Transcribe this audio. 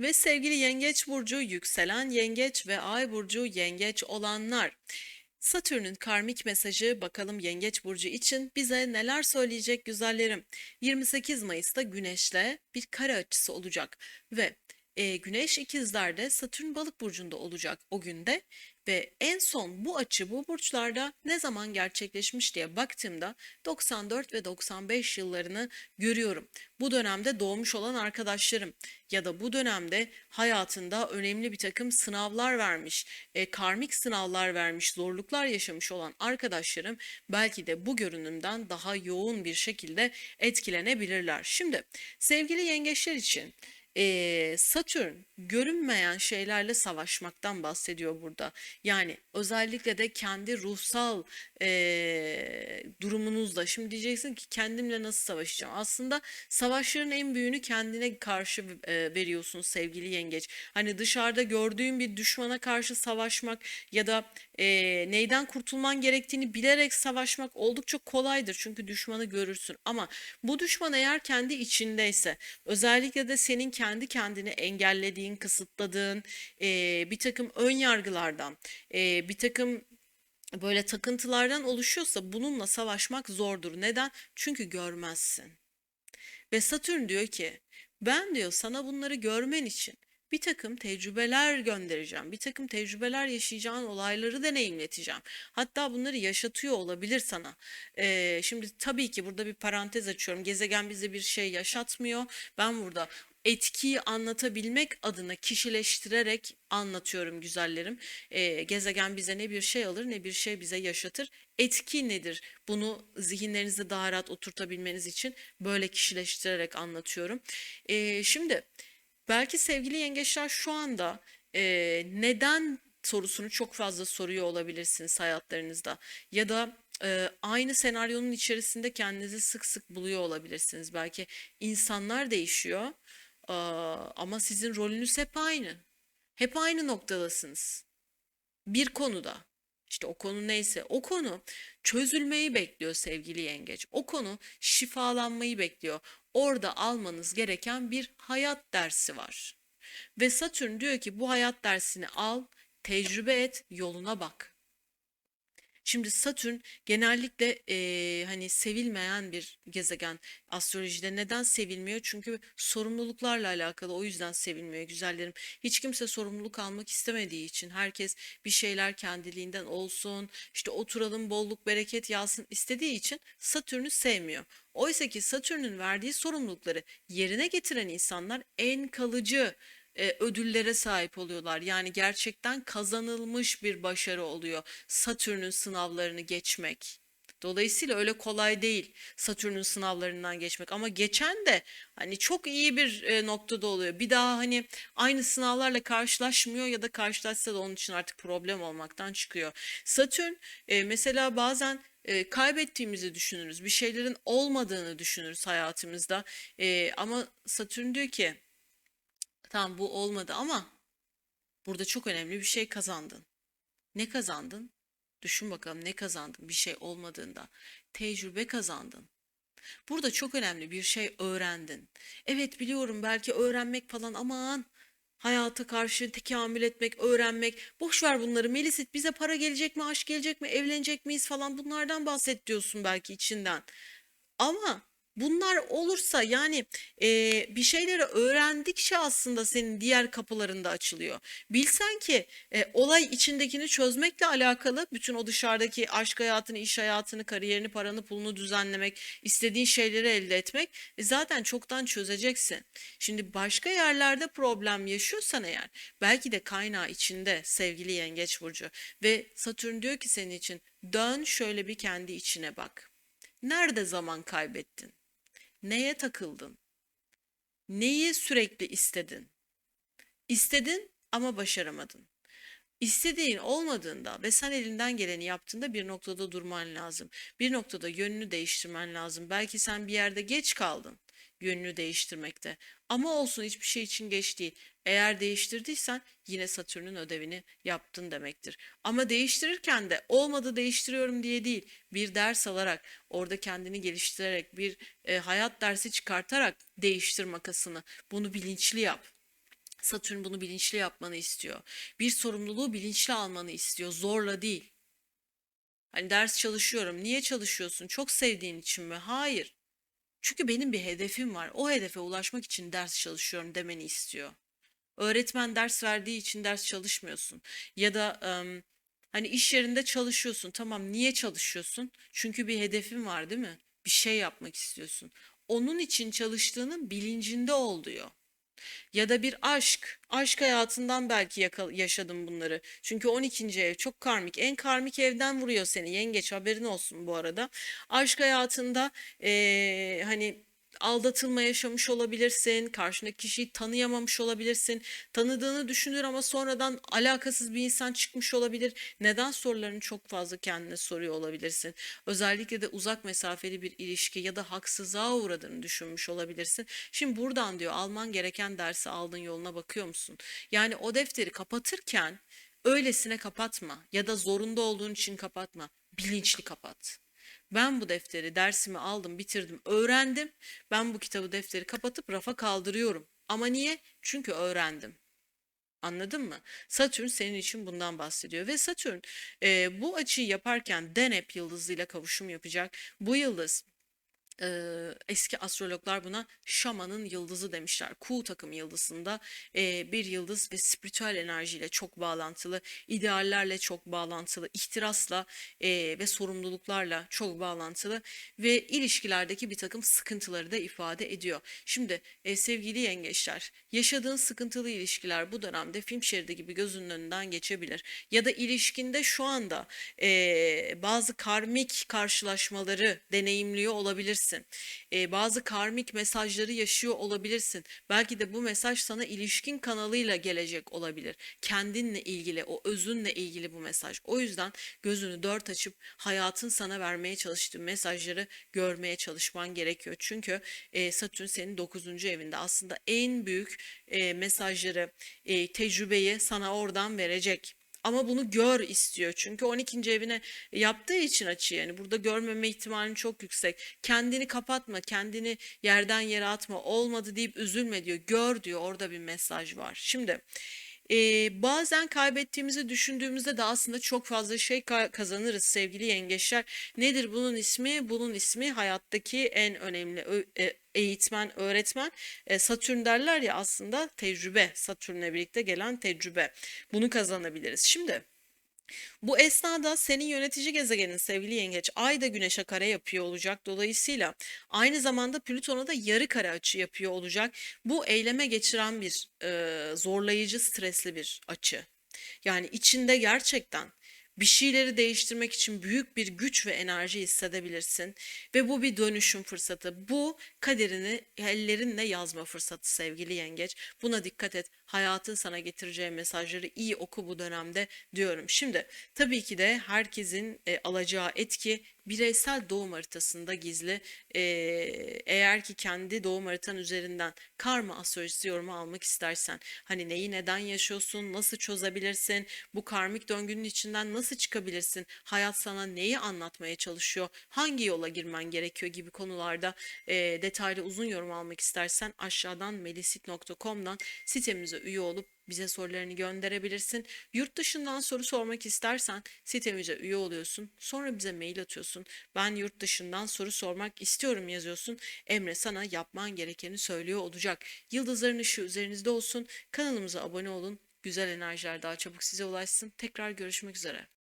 Ve sevgili Yengeç burcu, yükselen Yengeç ve Ay burcu Yengeç olanlar. Satürn'ün karmik mesajı bakalım Yengeç burcu için bize neler söyleyecek güzellerim. 28 Mayıs'ta Güneş'le bir kare açısı olacak ve e, Güneş ikizlerde Satürn balık burcunda olacak o günde ve en son bu açı bu burçlarda ne zaman gerçekleşmiş diye baktığımda 94 ve 95 yıllarını görüyorum. Bu dönemde doğmuş olan arkadaşlarım ya da bu dönemde hayatında önemli bir takım sınavlar vermiş, e, karmik sınavlar vermiş, zorluklar yaşamış olan arkadaşlarım belki de bu görünümden daha yoğun bir şekilde etkilenebilirler. Şimdi sevgili yengeçler için e, Satürn görünmeyen şeylerle savaşmaktan bahsediyor burada. Yani özellikle de kendi ruhsal e, durumunuzla. Şimdi diyeceksin ki kendimle nasıl savaşacağım? Aslında savaşların en büyüğünü kendine karşı e, veriyorsun sevgili yengeç. Hani dışarıda gördüğün bir düşmana karşı savaşmak ya da e, neyden kurtulman gerektiğini bilerek savaşmak oldukça kolaydır. Çünkü düşmanı görürsün. Ama bu düşman eğer kendi içindeyse özellikle de senin kendi kendini engellediğin, kısıtladığın e, bir takım ön yargılardan, e, bir takım böyle takıntılardan oluşuyorsa bununla savaşmak zordur. Neden? Çünkü görmezsin. Ve Satürn diyor ki ben diyor sana bunları görmen için bir takım tecrübeler göndereceğim. Bir takım tecrübeler yaşayacağın olayları deneyimleteceğim. Hatta bunları yaşatıyor olabilir sana. Ee, şimdi tabii ki burada bir parantez açıyorum. Gezegen bize bir şey yaşatmıyor. Ben burada etkiyi anlatabilmek adına kişileştirerek anlatıyorum güzellerim. Ee, gezegen bize ne bir şey alır ne bir şey bize yaşatır. Etki nedir? Bunu zihinlerinizde daha rahat oturtabilmeniz için böyle kişileştirerek anlatıyorum. Ee, şimdi belki sevgili yengeçler şu anda e, neden sorusunu çok fazla soruyor olabilirsiniz hayatlarınızda. Ya da e, aynı senaryonun içerisinde kendinizi sık sık buluyor olabilirsiniz. Belki insanlar değişiyor Aa, ama sizin rolünüz hep aynı. Hep aynı noktadasınız. Bir konuda. İşte o konu neyse o konu çözülmeyi bekliyor sevgili yengeç. O konu şifalanmayı bekliyor. Orada almanız gereken bir hayat dersi var. Ve Satürn diyor ki bu hayat dersini al, tecrübe et, yoluna bak. Şimdi Satürn genellikle eee, hani sevilmeyen bir gezegen astrolojide. Neden sevilmiyor? Çünkü sorumluluklarla alakalı. O yüzden sevilmiyor güzellerim. Hiç kimse sorumluluk almak istemediği için herkes bir şeyler kendiliğinden olsun, işte oturalım bolluk bereket yağsın istediği için Satürn'ü sevmiyor. Oysa ki Satürn'ün verdiği sorumlulukları yerine getiren insanlar en kalıcı e, ödüllere sahip oluyorlar. Yani gerçekten kazanılmış bir başarı oluyor Satürn'ün sınavlarını geçmek. Dolayısıyla öyle kolay değil Satürn'ün sınavlarından geçmek ama geçen de hani çok iyi bir e, noktada oluyor. Bir daha hani aynı sınavlarla karşılaşmıyor ya da karşılaşsa da onun için artık problem olmaktan çıkıyor. Satürn e, mesela bazen e, kaybettiğimizi düşünürüz. Bir şeylerin olmadığını düşünürüz hayatımızda. E, ama Satürn diyor ki Tamam bu olmadı ama burada çok önemli bir şey kazandın. Ne kazandın? Düşün bakalım ne kazandın bir şey olmadığında. Tecrübe kazandın. Burada çok önemli bir şey öğrendin. Evet biliyorum belki öğrenmek falan aman hayata karşı tekamül etmek, öğrenmek. Boş ver bunları Melisit bize para gelecek mi, aşk gelecek mi, evlenecek miyiz falan bunlardan bahset diyorsun belki içinden. Ama Bunlar olursa yani e, bir şeyleri öğrendikçe aslında senin diğer kapıların da açılıyor. Bilsen ki e, olay içindekini çözmekle alakalı bütün o dışarıdaki aşk hayatını, iş hayatını, kariyerini, paranı, pulunu düzenlemek, istediğin şeyleri elde etmek e, zaten çoktan çözeceksin. Şimdi başka yerlerde problem yaşıyorsan eğer belki de kaynağı içinde sevgili Yengeç Burcu ve Satürn diyor ki senin için dön şöyle bir kendi içine bak. Nerede zaman kaybettin? Neye takıldın? Neyi sürekli istedin? İstedin ama başaramadın. İstediğin olmadığında ve sen elinden geleni yaptığında bir noktada durman lazım. Bir noktada yönünü değiştirmen lazım. Belki sen bir yerde geç kaldın yönünü değiştirmekte. Ama olsun hiçbir şey için geç değil. Eğer değiştirdiysen yine Satürn'ün ödevini yaptın demektir. Ama değiştirirken de olmadı değiştiriyorum diye değil, bir ders alarak, orada kendini geliştirerek, bir e, hayat dersi çıkartarak değiştir makasını. Bunu bilinçli yap. Satürn bunu bilinçli yapmanı istiyor. Bir sorumluluğu bilinçli almanı istiyor, zorla değil. Hani ders çalışıyorum. Niye çalışıyorsun? Çok sevdiğin için mi? Hayır. Çünkü benim bir hedefim var. O hedefe ulaşmak için ders çalışıyorum demeni istiyor. Öğretmen ders verdiği için ders çalışmıyorsun. Ya da em, hani iş yerinde çalışıyorsun. Tamam, niye çalışıyorsun? Çünkü bir hedefin var, değil mi? Bir şey yapmak istiyorsun. Onun için çalıştığının bilincinde ol diyor. Ya da bir aşk. Aşk hayatından belki yaka- yaşadım bunları. Çünkü 12. ev çok karmik. En karmik evden vuruyor seni. Yengeç haberin olsun bu arada. Aşk hayatında eee, hani aldatılma yaşamış olabilirsin. Karşındaki kişiyi tanıyamamış olabilirsin. Tanıdığını düşünür ama sonradan alakasız bir insan çıkmış olabilir. Neden sorularını çok fazla kendine soruyor olabilirsin. Özellikle de uzak mesafeli bir ilişki ya da haksızlığa uğradığını düşünmüş olabilirsin. Şimdi buradan diyor alman gereken dersi aldın yoluna bakıyor musun? Yani o defteri kapatırken öylesine kapatma ya da zorunda olduğun için kapatma. Bilinçli kapat. Ben bu defteri dersimi aldım, bitirdim, öğrendim. Ben bu kitabı defteri kapatıp rafa kaldırıyorum. Ama niye? Çünkü öğrendim. Anladın mı? Satürn senin için bundan bahsediyor ve Satürn e, bu açıyı yaparken Deneb yıldızıyla kavuşum yapacak. Bu yıldız Eee, eski astrologlar buna şamanın yıldızı demişler. Kuğu takım yıldızında eee, bir yıldız ve spiritüel enerjiyle çok bağlantılı, ideallerle çok bağlantılı, ihtirasla eee, ve sorumluluklarla çok bağlantılı ve ilişkilerdeki bir takım sıkıntıları da ifade ediyor. Şimdi eee, sevgili yengeçler, yaşadığın sıkıntılı ilişkiler bu dönemde film şeridi gibi gözünün önünden geçebilir. Ya da ilişkinde şu anda eee, bazı karmik karşılaşmaları deneyimliyor olabilirsin. Eee, bazı karmik mesajları yaşıyor olabilirsin. Belki de bu mesaj sana ilişkin kanalıyla gelecek olabilir. Kendinle ilgili, o özünle ilgili bu mesaj. O yüzden gözünü dört açıp hayatın sana vermeye çalıştığı mesajları görmeye çalışman gerekiyor. Çünkü eee, Satürn senin dokuzuncu evinde aslında en büyük eee, mesajları, eee, tecrübeyi sana oradan verecek. Ama bunu gör istiyor. Çünkü 12. evine yaptığı için açı yani burada görmeme ihtimalin çok yüksek. Kendini kapatma, kendini yerden yere atma, olmadı deyip üzülme diyor. Gör diyor. Orada bir mesaj var. Şimdi e, bazen kaybettiğimizi düşündüğümüzde de aslında çok fazla şey ka- kazanırız sevgili yengeçler. Nedir bunun ismi? Bunun ismi hayattaki en önemli e, eğitmen, öğretmen. E, Satürn derler ya aslında tecrübe. Satürn'le birlikte gelen tecrübe. Bunu kazanabiliriz. Şimdi bu esnada senin yönetici gezegenin sevgili yengeç ay da güneşe kare yapıyor olacak. Dolayısıyla aynı zamanda Plüton'a da yarı kare açı yapıyor olacak. Bu eyleme geçiren bir e, zorlayıcı, stresli bir açı. Yani içinde gerçekten bir şeyleri değiştirmek için büyük bir güç ve enerji hissedebilirsin ve bu bir dönüşüm fırsatı. Bu kaderini ellerinle yazma fırsatı sevgili yengeç. Buna dikkat et. Hayatın sana getireceği mesajları iyi oku bu dönemde diyorum. Şimdi tabii ki de herkesin e, alacağı etki bireysel doğum haritasında gizli. E, eğer ki kendi doğum haritan üzerinden karma astrolojisi yorumu almak istersen hani neyi neden yaşıyorsun, nasıl çözebilirsin, bu karmik döngünün içinden nasıl çıkabilirsin, hayat sana neyi anlatmaya çalışıyor, hangi yola girmen gerekiyor gibi konularda e, detaylı uzun yorum almak istersen aşağıdan melisit.com'dan sitemize üye olup bize sorularını gönderebilirsin. Yurt dışından soru sormak istersen sitemize üye oluyorsun. Sonra bize mail atıyorsun. Ben yurt dışından soru sormak istiyorum yazıyorsun. Emre sana yapman gerekeni söylüyor olacak. Yıldızların ışığı üzerinizde olsun. Kanalımıza abone olun. Güzel enerjiler daha çabuk size ulaşsın. Tekrar görüşmek üzere.